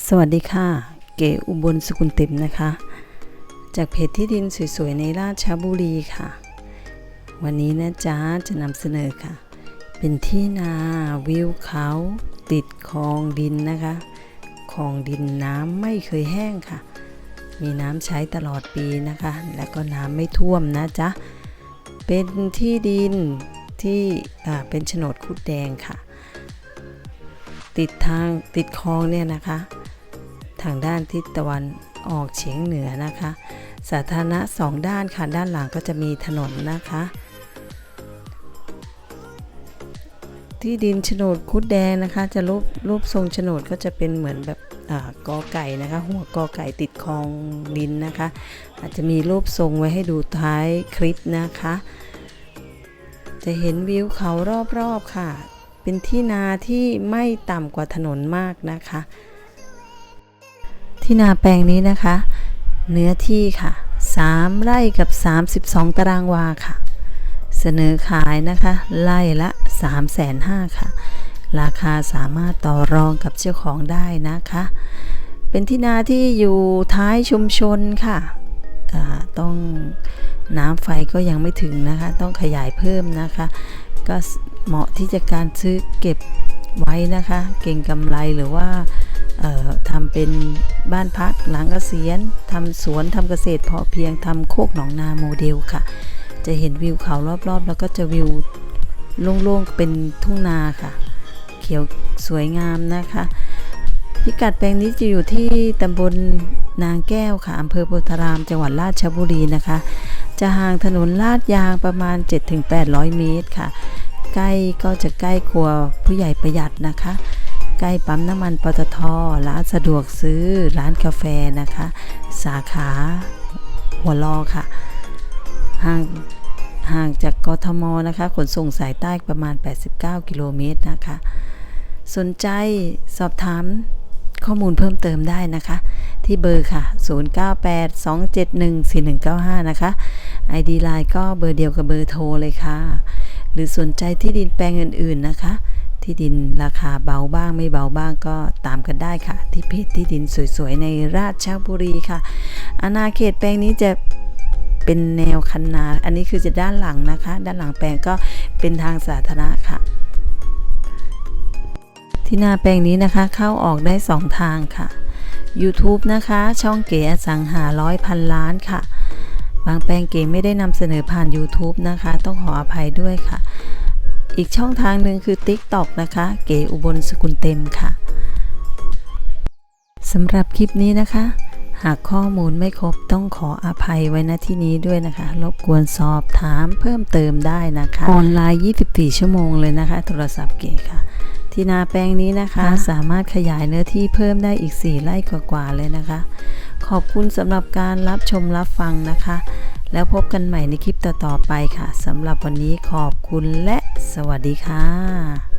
สวัสดีค่ะ เก๋อุบลสกุลต็มนะคะ จากเพจที่ดินสวยๆ ในราชบุรีค่ะ วันนี้นะจ๊ะจะนำเสนอค่ะ เป็นที่นาวิวเขาติดคลองดินนะคะคลองดินน้ำไม่เคยแห้งค่ะ มีน้ำใช้ตลอดปีนะคะ และก็น้ำไม่ท่วมนะจ๊ะ เป็นที่ดินที่เป็นโฉนดคุดแดงค่ะติดทางติดคลองเนี่ยนะคะ ทางด้านทิศตะวันออกเฉียงเหนือนะคะ สาธารณะสองด้านค่ะ ด้านหลังก็จะมีถนนนะคะ ที่ดินโฉนดคุดแดงนะคะ จะรูปรูปทรงโฉนดก็จะเป็นเหมือนแบบอกอไก่นะคะ หัวกอไก่ติดคลองดินนะคะ อาจจะมีรูปทรงไว้ให้ดูท้ายคลิปนะคะ จะเห็นวิวเขารอบๆค่ะ เป็นที่นาที่ไม่ต่ำกว่าถนนมากนะคะ ที่นาแปลงนี้นะคะ เนื้อที่ค่ะ 3 ไร่กับ 32 ตารางวาค่ะ เสนอขายนะคะ ไร่ละ 3 5 0 0 0ค่ะ ราคาสามารถต่อรองกับเจ้าของได้นะคะ เป็นที่นาที่อยู่ท้ายชุมชนค่ะต้องน้ำไฟก็ยังไม่ถึงนะคะ ต้องขยายเพิ่มนะคะ ก็เหมาะที่จะการซื้อเก็บ ไว้นะคะ เก่งกำไรหรือว่าทำเป็นบ้านพักหลังเกษียณทำสวนทำเกษตรพอเพียงทำโคกหนองนาโมเดลค่ะ จะเห็นวิวเขารอบๆ แล้วก็จะวิวโล่งๆเป็นทุ่งนาค่ะ เขียวสวยงามนะคะ พิกัดแปลงนี้จะอยู่ที่ตำบลนางแก้วค่ะอำเภอโพธารามจังหวัดราชบุรีนะคะ จะห่างถนนลาดยางประมาณ 7-800 เมตรค่ะ ใกล้ก็จะใกล้ครัวผู้ใหญ่ประหยัดนะคะ ใกล้ปั๊มน้ำมันปตทร้านสะดวกซื้อร้านกาแฟนะคะ สาขาหัวลอค่ะ ห่างห่างจากกทมนะคะ ขนส่งสายใต้ประมาณ 89 กิโลเมตรนะคะ สนใจสอบถามข้อมูลเพิ่มเติมได้นะคะ ที่เบอร์ค่ะ 0982714195 นะคะ ID Line ก็เบอร์เดียวกับเบอร์โทรเลยค่ะ หรือสนใจที่ดินแปลงอื่นๆนะคะ ที่ดินราคาเบาบ้างไม่เบาบ้างก็ตามกันได้ค่ะ ที่เพจที่ดินสวยๆในราชบุรีค่ะ อาณาเขตแปลงนี้จะเป็นแนวคันนา อันนี้คือจะด้านหลังนะคะ ด้านหลังแปลงก็เป็นทางสาธารณะค่ะ ที่หน้าแปลงนี้นะคะเข้าออกได้ 2 ทางค่ะ YouTube นะคะ ช่องเก๋อสังหาร้อยพันล้านค่ะ บางแปลงเก๋ไม่ได้นำเสนอผ่าน YouTube นะคะ ต้องขออภัยด้วยค่ะ อีกช่องทางหนึ่งคือ TikTok นะคะ เก๋อุบลสกุลเต็มค่ะสำหรับคลิปนี้นะคะ หากข้อมูลไม่ครบต้องขออภัยไว้ณที่นี้ด้วยนะคะ รบกวนสอบถามเพิ่มเติมได้นะคะ ออนไลน์ 24 ชั่วโมงเลยนะคะ โทรศัพท์เก๋ค่ะที่นาแปลงนี้นะคะ สามารถขยายเนื้อที่เพิ่มได้อีก 4 ไร่กว่าๆเลยนะคะข อบคุณสำหรับการรับชมรับฟังนะคะ แล้วพบกันใหม่ในคลิปต่อๆไปค่ะสำหรับวันนี้ขอบคุณและสวัสดีค่ะ